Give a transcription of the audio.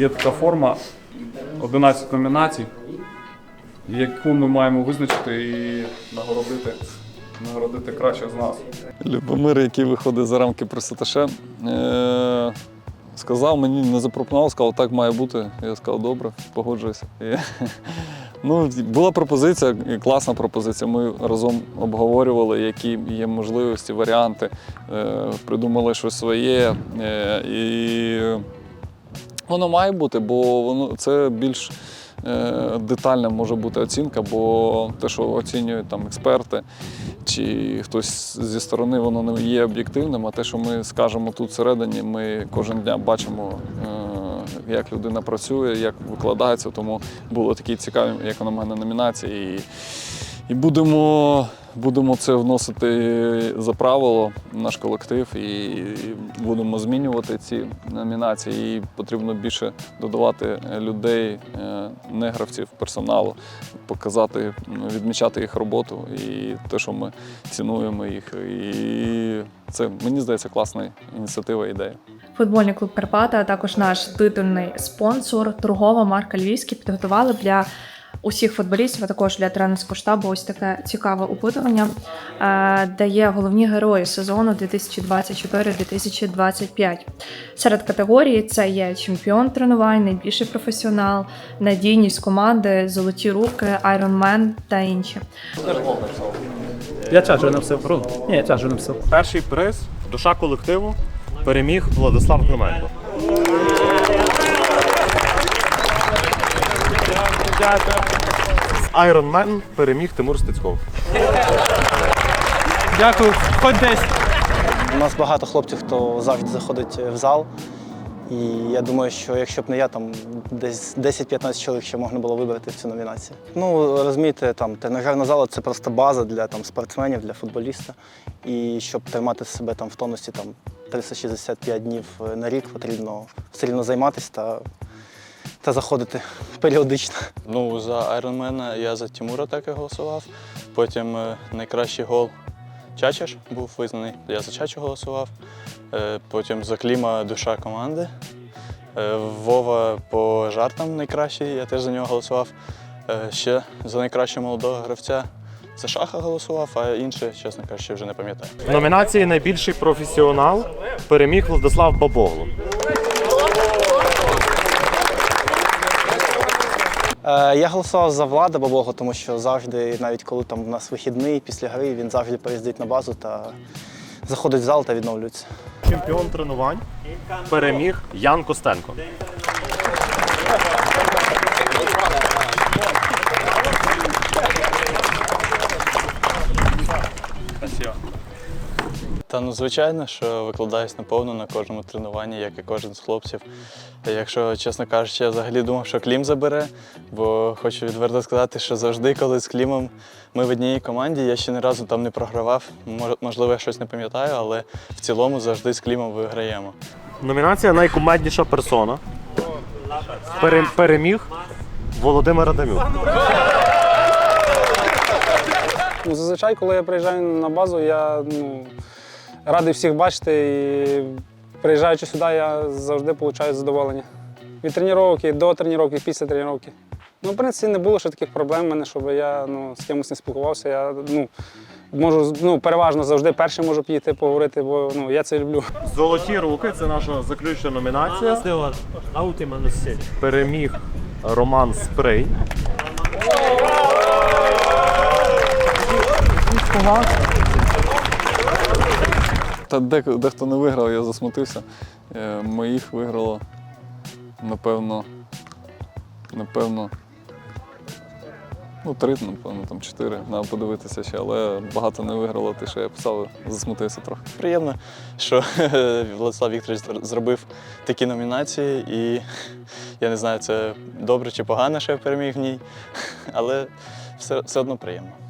є така форма 11 номінацій, яку ми маємо визначити і нагородити, нагородити кращих з нас. Любомир, який виходить за рамки пресаташе, е- сказав мені, не запропонував, сказав, так має бути. Я сказав, добре, погоджуюся. Ну, була пропозиція, класна пропозиція. Ми разом обговорювали, які є можливості, варіанти, е- придумали щось своє. Е- і воно має бути, бо воно це більш е, детальна може бути оцінка, бо те, що оцінюють там експерти чи хтось зі сторони, воно не є об'єктивним, а те, що ми скажемо тут всередині, ми кожен дня бачимо, е, як людина працює, як викладається. Тому були такі цікаві, як на мене, номінації. І, будемо, будемо це вносити за правило в наш колектив і будемо змінювати ці номінації. І потрібно більше додавати людей, е, не гравців, персоналу, показати, відмічати їх роботу і те, що ми цінуємо їх. І це мені здається класна ініціатива, ідея. Футбольний клуб Карпата, а також наш титульний спонсор, торгова марка Львівський, підготували для усіх футболістів, а також для тренерського штабу ось таке цікаве опитування, е, де є головні герої сезону 2024-2025. Серед категорій це є чемпіон тренувань, найбільший професіонал, надійність команди, золоті руки, айронмен та інші. Я тяжу написав. Ні, я тяжу написав. Перший приз душа колективу переміг Владислав Клименко. Iron Man переміг Тимур Стецьков. Дякую, хоч десь. У нас багато хлопців, хто завжди заходить в зал. І я думаю, що якщо б не я, там десь 10-15 чоловік ще можна було вибрати в цю номінацію. Ну, розумієте, там тренажерна зала це просто база для там, спортсменів, для футболіста. І щоб тримати себе там в тонусі там, 365 днів на рік, потрібно все рівно займатися та, та заходити періодично. Ну, за Айронмена я за Тимура так і голосував. Потім е, найкращий гол Чачеш був визнаний. Я за Чачу голосував. Е, Потім за Кліма душа команди. Е, Вова по жартам найкращий, я теж за нього голосував. Ще за найкращого молодого гравця за шаха голосував, а інше, чесно кажучи, вже не пам'ятаю. В номінації Найбільший професіонал переміг Владислав Бабогло. Я голосував за Влада Бабого, тому що завжди, навіть коли там в нас вихідний після гри, він завжди приїздить на базу та заходить в зал та відновлюється. Чемпіон тренувань переміг Ян Костенко. Та ну звичайно, що викладаюсь наповну на кожному тренуванні, як і кожен з хлопців. Якщо, чесно кажучи, я взагалі думав, що Клім забере, бо хочу відверто сказати, що завжди, коли з Клімом ми в одній команді, я ще ні разу там не програвав. Можливо, я щось не пам'ятаю, але в цілому завжди з Клімом виграємо. Номінація Найкумедніша персона. Пере- переміг Володимир Адамюк. Ну, зазвичай, коли я приїжджаю на базу, я ну, радий всіх бачити і приїжджаючи сюди, я завжди отримую задоволення. Від тренування до тренування, після тренування. Ну, в принципі, не було ще таких проблем в мене, щоб я ну, з кимось не спілкувався. Я ну, можу ну, переважно завжди перший можу підійти поговорити, бо ну, я це люблю. Золоті руки це наша заключна номінація. Переміг Роман Спрей. Та дехто не виграв, я засмутився. Е, Моїх виграло, напевно, напевно. Ну, три, напевно, там чотири. Треба подивитися ще, але багато не виграло, те, що я писав, засмутився трохи. Приємно, що Владислав Вікторович зробив такі номінації, і я не знаю, це добре чи погано, що я переміг в ній, але все, все одно приємно.